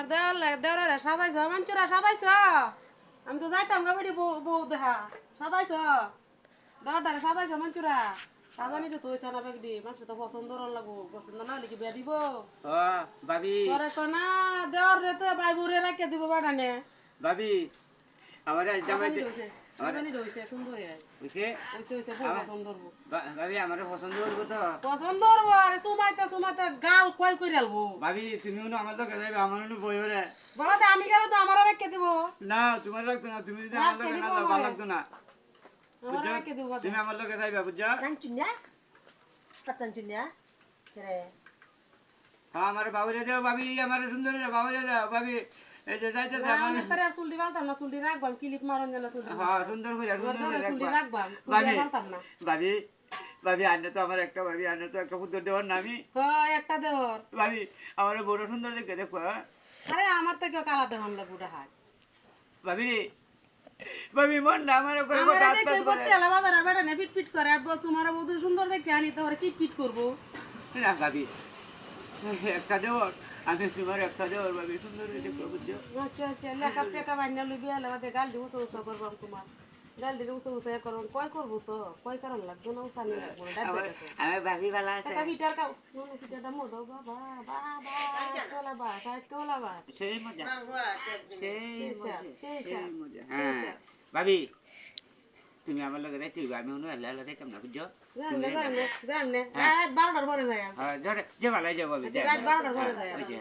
আমার দেওয়ার দেওয়ার সাজাইছ মাঞ্চুরা সাদাইছ আমি তো যাইতাম না বেটি বউ বউ দেখা সাদাইছ দেওয়ারটারে সাদাইছ মাঞ্চুরা সাজানি তো তুই চানা বেগডি মানুষ তো পছন্দ লাগবো। পছন্দ না হলে কি বিয়া দিব? ভাবি। তোরে কনা দেওয়ার রে তো বাই বুড়ে রাখে দিব বাড়ানে। ভাবি আমার জামাই পছন্দ করব তো। পছন্দ আরে সুমাইতে সুমাইতে গাল কয় করে আলবো? ভাবি তুমিও না আমার লোকে যাইবে আমার বই হরে বাবা আমি গেলে তো আমার রেখে দিব। না তোমার লাগতো না তুমি যদি আমার লোকে না যাও ভালো লাগতো না। আমার রেখে দিব তুমি আমার লোকে যাইবে বুঝছ. হ্যাঁ আমার বাবুরে দাও ভাবি আমার সুন্দর বাবুরে দাও ভাবি। এই যে আর বালতাম না চুলটি রাখবাম ক্লিপ মারন জানা হ্যাঁ সুন্দর করে সুন্দর করে চুলটি রাখবাম ভাবি বালতাম না। ভাবি তো আমার একটা ভাবি তো একটা পুত্র দেওয়ার নামি হয় একটা ভাবি আমার বড় সুন্দর দেখে দেখো হ্যাঁ? আরে আমার কালা লাগু হাত। ভাবি রে ভাবি মন না আমার করে। করতে আলা বাজারে বেটা নে পিট পিট করে আর তোমার বধু সুন্দর দেখে আনি তোমার কিট কিট করব। না ভাবি একটা দেওয়ার। আমি তোমার একটা দেওয়ার ভাবি সুন্দর দেখো বুঝছ আচ্ছা আচ্ছা লেখা টেকা বান্না লুবি আলে বাদে গাল দি উসা উসা করবাম তোমার। গাল দি উসা উসা করবাম কয় করব তো? কয় কারণ লাগবে না উসানি লাগবে না ডাব আমার দেখাছে আমার ভাবি ভালো আছে। একটা পিটার কাউ নুনু পিটারটা মো বাবা বাবা কোলা বাস আই কোলা বাস সেই মজা। সেই মজা সেই সেই মজা। হ্যাঁ। ভাবি তুমি আমার লগে যাইতে হইবে, আমি অন্য আল্লাহ আল্লাহ যাইতাম না বুঝছ জান নে রাত বারোটার পরে যায় যে ভালো যাব ভাবি রাত বারোটার পরে যায় হয়েছে